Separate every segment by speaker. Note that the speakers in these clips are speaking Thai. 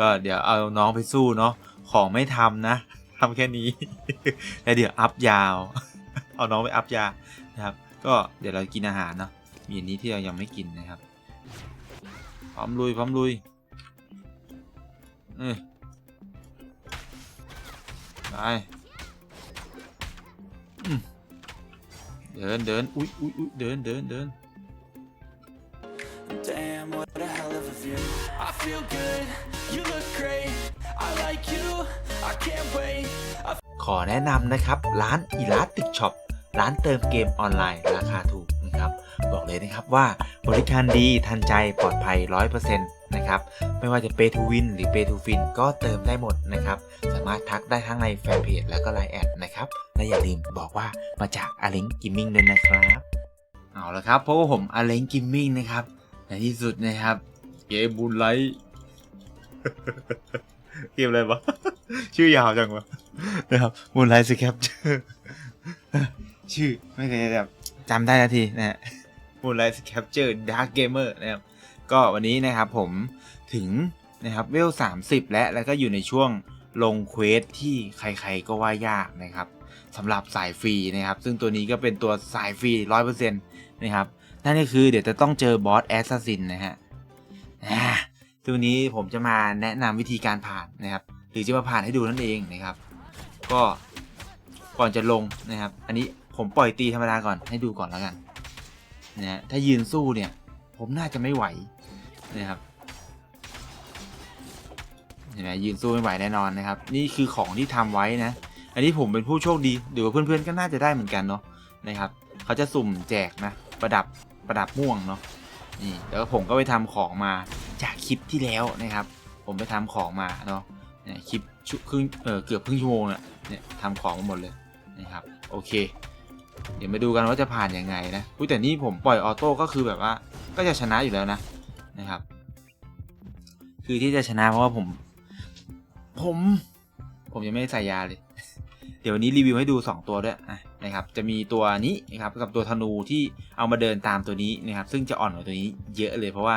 Speaker 1: ก็เดี๋ยวเอาน้องไปสู้เนาะของไม่ทำนะทำแค่นี้แล้วเดี๋ยวอัพยาว เอาน้องไปอัพยานะครับ ก็เดี๋ยวเรากินอาหารเนาะมีอันนี้ที่เรายังไม่กินนะครับพร้อมลุยพร้อมลุยเออไปเดินเดินอุ้ยอุ้ยอุ้ยเดินเดินเดิน
Speaker 2: Damn, what a hell of a view. I feel good,
Speaker 1: ขอแนะนำนะครับ ร้านอีลาติกช็อปร้านเติมเกมออนไลน์ราคาถูกนะครับ บอกเลยนะครับว่าบริการดีทันใจปลอดภัย 100%นะครับ ไม่ว่าจะ Pay to Win หรือ Pay to Fin ก็เติมได้หมดนะครับ สามารถทักได้ทั้งในแฟนเพจแล้วก็ไลน์แอดนะครับ และอย่าลืมบอกว่ามาจากอ l ล n งกิมมิ่งด้วยนะครับเอาละครับเพราะว่าผมอ l ล n งกิมมิ่งนะครับในที่สุดนะครับ เกมบุญไลท์ เกมอะไรวะ ชื่อยาวจังวะนะครับมูนไลท์สแคปเจอร์ชื่อไม่เคยแบบจำได้นาทีนะฮะมูนไลท์สแคปเจอร์ดาร์กเกมเมอร์นะครับ ก็วันนี้นะครับผมถึงนะครับเวล30 และแล้วก็อยู่ในช่วงลงเควสที่ใครๆก็ว่ายากนะครับสำหรับสายฟรีนะครับ ซึ่งตัวนี้ก็เป็นตัวสายฟรี100%นะครับ นั่นก็คือเดี๋ยวจะต้องเจอบอสแอสซัสซินนะฮะ ตัวนี้ผมจะมาแนะนำวิธีการผ่านนะครับ หรือจะมาผ่านให้ดูนั่นเองนะครับ ก็ก่อนจะลงนะครับ อันนี้ผมปล่อยตีธรรมดาก่อนให้ดูก่อนแล้วกันนะฮะถ้ายืนสู้เนี่ย ผมน่าจะไม่ไหวนะครับเห็นไหมยืนสู้ไม่ไหวแน่นอนนะครับ นี่คือของที่ทำไว้นะ อันนี้ผมเป็นผู้โชคดีหรือว่าเพื่อนๆก็น่าจะได้เหมือนกันเนาะนะครับเขาจะสุ่มแจกนะ ประดับประดับม่วงเนาะนี่แล้วผมก็ไปทำของมา จากคลิปที่แล้วนะครับ ผมไปทำของมาเนาะคลิปชุครึ่งเออเกือบครึ่งชั่วโมงเนี่ยเนี่ยทำของมาหมดเลยนะครับโอเค เดี๋ยวมาดูกันว่าจะผ่านยังไงนะอุ้ยแต่นี่ผมปล่อยออโต้ก็คือแบบว่าก็จะชนะอยู่แล้วนะนะครับ คือที่จะชนะเพราะว่าผม ผม ผมยังไม่ใส่ยาเลย เดี๋ยววันนี้รีวิวให้ดู 2 ตัวด้วยนะครับ จะมีตัวนี้นะครับกับตัวธนูที่เอามาเดินตามตัวนี้นะครับ ซึ่งจะอ่อนกว่าตัวนี้เยอะเลยเพราะว่า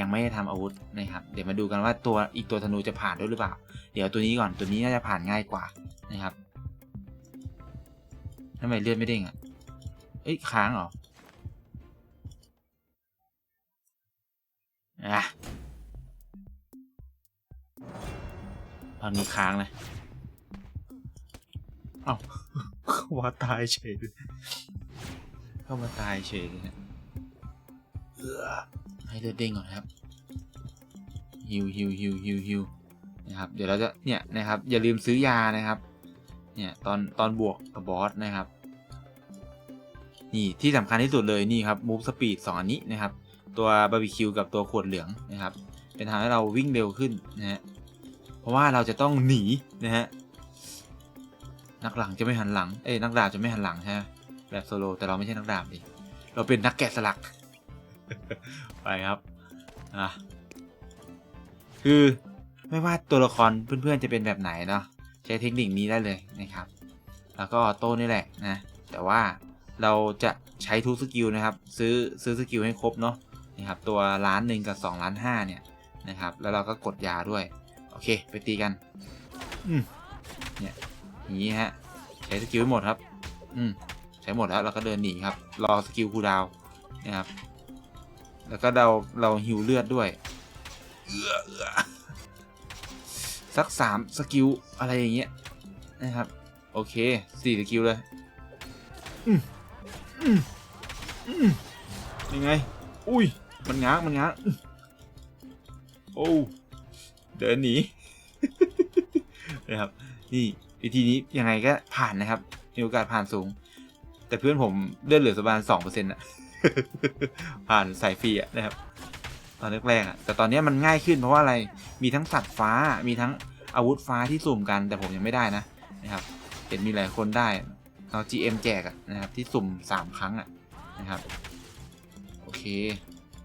Speaker 1: ยังไม่ได้ทำอาวุธนะครับ เดี๋ยวมาดูกันว่าตัวอีกตัวธนูจะผ่านด้วยหรือเปล่า เดี๋ยวตัวนี้ก่อนตัวนี้น่าจะผ่านง่ายกว่านะครับทำไมเลื่อนไม่เด้งอะเอ้ยค้างเหรออะตอนนี้ค้างเลยเอาเข้ามาตายเฉยเข้ามาตายเฉยเลยนะเออ ให้เลือดเด้งก่อนนะครับฮิวฮิวฮิวฮิวฮิวนะครับ เดี๋ยวเราจะเนี่ยนะครับ อย่าลืมซื้อยานะครับ เนี่ยตอนตอนบวกกับบอสนะครับ นี่ที่สำคัญที่สุดเลยนี่ครับ move speed 2อันนี้นะครับ ตัวบาร์บีคิวกับตัวขวดเหลืองนะครับ เป็นทำให้เราวิ่งเร็วขึ้นนะฮะเพราะว่าเราจะต้องหนีนะฮะนักหลังจะไม่หันหลังเอ้ยนักดาบจะไม่หันหลังใช่ไหมแบบโซโลแต่เราไม่ใช่นักดาบดิเราเป็นนักแกะสลัก ไปครับอะคือไม่ว่าตัวละครเพื่อนๆจะเป็นแบบไหนเนาะใช้เทคนิคนี้ได้เลยนะครับ แล้วก็ออโต้นี่แหละนะแต่ว่าเราจะใช้ทุกสกิลนะครับ ซื้อซื้อสกิลให้ครบเนาะนะครับตัวล้านหนึ่งกับ2ล้านห้าเนี่ยนะครับ แล้วเราก็กดยาด้วย โอเค ไปตีกัน อืมเนี่ยอย่างนี้ฮะใช้สกิลให้หมดครับ อืมใช้หมดแล้วเราก็เดินหนีครับ รอสกิลคูดาวนะครับ แล้วก็เราเราฮิวเลือดด้วยเอื้อเอื้อสักสามสกิลอะไรอย่างเงี้ยนะครับ โอเคสี่สกิลเลยอืมอืมอืมยังไง อุ้ย มันง้าง มันง้างอื้อโอ้เดินหนีนะครับ นี่วิธีนี้ยังไงก็ผ่านนะครับ มีโอกาสผ่านสูง แต่เพื่อนผมเลือดเหลือประมาณสองเปอร์เซ็นต์อะ ผ่านสายฟรีอะนะครับ ตอนแรกๆอะแต่ตอนนี้มันง่ายขึ้นเพราะว่าอะไรมีทั้งสัตว์ฟ้ามีทั้งอาวุธฟ้าที่สุ่มกัน แต่ผมยังไม่ได้นะนะครับ เห็นมีหลายคนได้เอา GM แจกอะนะครับ ที่สุ่มสามครั้งอะนะครับ โอเค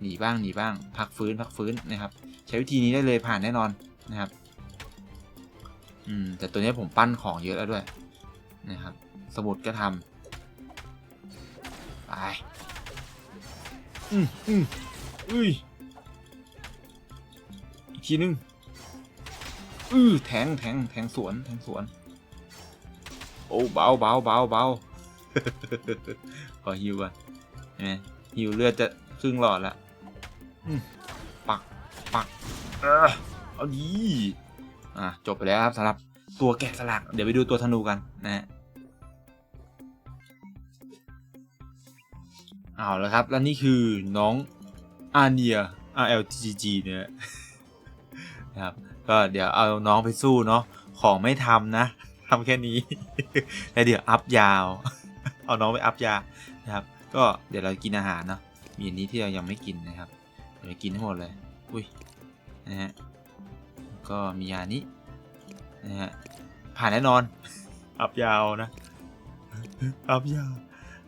Speaker 1: หนีบ้างหนีบ้าง พักฟื้นพักฟื้นนะครับ ใช้วิธีนี้ได้เลยผ่านแน่นอนนะครับ อืม แต่ตัวนี้ผมปั้นของเยอะแล้วด้วยนะครับ สมุดก็ทำไป อืมอืมอุ้ยอีกทีนึงอื้อแทงแทงแทงสวนแทงสวน โอ้เบาเบาเบาเบาขอฮิวก่อนเห็นไหมฮิวเลือดจะครึ่งหลอดละอืมปักปักเออเอาดีอะจบไปแล้วครับสำหรับตัวแกะสลัก เดี๋ยวไปดูตัวธนูกันนะฮะ เอาแล้วครับ แล้วนี่คือน้องอาเนีย RLGG เนี่ยนะครับ ก็เดี๋ยวเอาน้องไปสู้เนาะ ของไม่ทำนะทำแค่นี้ แล้วเดี๋ยวอัพยาว เอาน้องไปอัพยา นะครับ ก็เดี๋ยวเรากินอาหารเนาะ มีอันนี้ที่เรายังไม่กินนะครับ เดี๋ยวกินทั้งหมดเลย อุ้ย นะฮะ ก็มียานี้ นะฮะ ผ่านแน่นอน อัพยาวนะ อัพยาว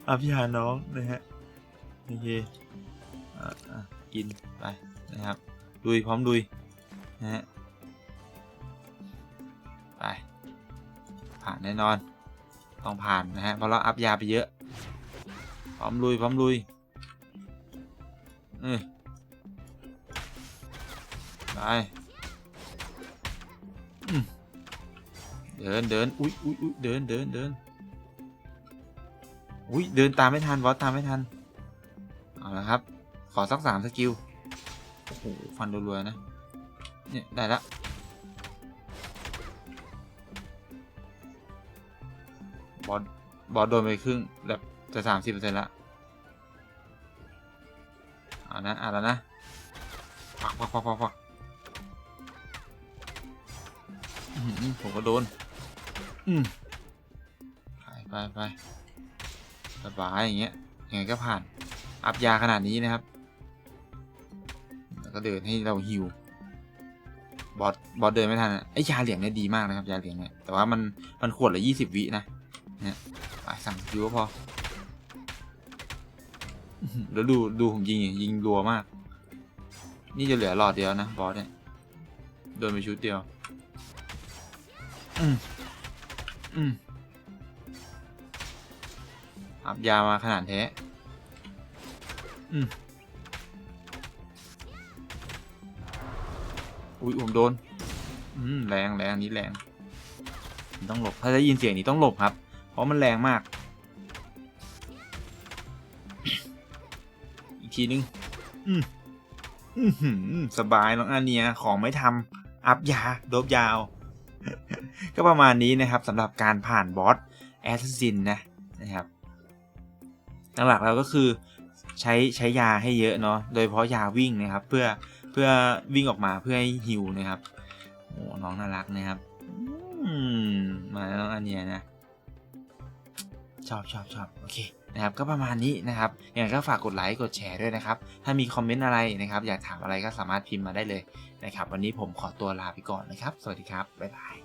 Speaker 1: อัพยาน้องนะฮะ โอเคกินไปนะครับดุยพร้อมดุยนะฮะไปผ่านแน่นอนต้องผ่านนะฮะเพราะเราอัพยาไปเยอะพร้อมลุยพร้อมลุยเออไปเดินเดินอุ้ยอุ้ยอุ้ยเดินเดินเดินอุ้ยเดินตามไม่ทันวอสตามไม่ทัน ละครับ ขอสักสามสกิล โอ้โห ฟันรัวๆนะ เนี่ย ได้ละบอสบอสโดนไปครึ่ง แบบจะสามสิบเปอร์เซ็นต์ละเอานะเอาแล้วนะปักปักปักปักปักอื้อหือผมก็โดน อืมไปไปไปสบายอย่างเงี้ยยังไงก็ผ่าน อัพยาขนาดนี้นะครับ แล้วก็เดินให้เราฮิวบอสบอสเดินไม่ทันไอยาเหลียงเนี่ยดีมากนะครับยาเหลียงเนี่ยแต่ว่ามันมันขวดละยี่สิบวินะเนี่ยสั่งคิวก็พอแล้วดูดูผมยิงยิงรัวมาก นี่จะเหลือหลอดเดียวนะบอสเนี่ยโดนไปชุดเดียว อืมอืมอับยามาขนาดแท้ อืมอุ้ยผมโดน อืมแรงแรงอันนี้แรง ต้องหลบ ถ้าได้ยินเสียงนี้ต้องหลบครับ เพราะมันแรงมาก อีกทีนึง อืมอื้อหือสบายน้องอาเนียของไม่ทำอัพยาโดบยาว ก็ประมาณนี้นะครับสำหรับการผ่านบอสแอสซินนะนะครับหลักๆเราก็คือ ใช้ใช้ยาให้เยอะเนาะโดยเฉพาะยาวิ่งนะครับเพื่อเพื่อวิ่งออกมาเพื่อให้ฮิวนะครับโอ้น้องน่ารักนะครับมาแล้วน้องอาเนียนะชอบชอบชอบโอเคนะครับ ก็ประมาณนี้นะครับอยังไงก็ฝากกดไลค์กดแชร์ด้วยนะครับ ถ้ามีคอมเมนต์อะไรนะครับ อยากถามอะไรก็สามารถพิมพ์มาได้เลยนะครับ วันนี้ผมขอตัวลาไปก่อนนะครับ สวัสดีครับบ๊ายบาย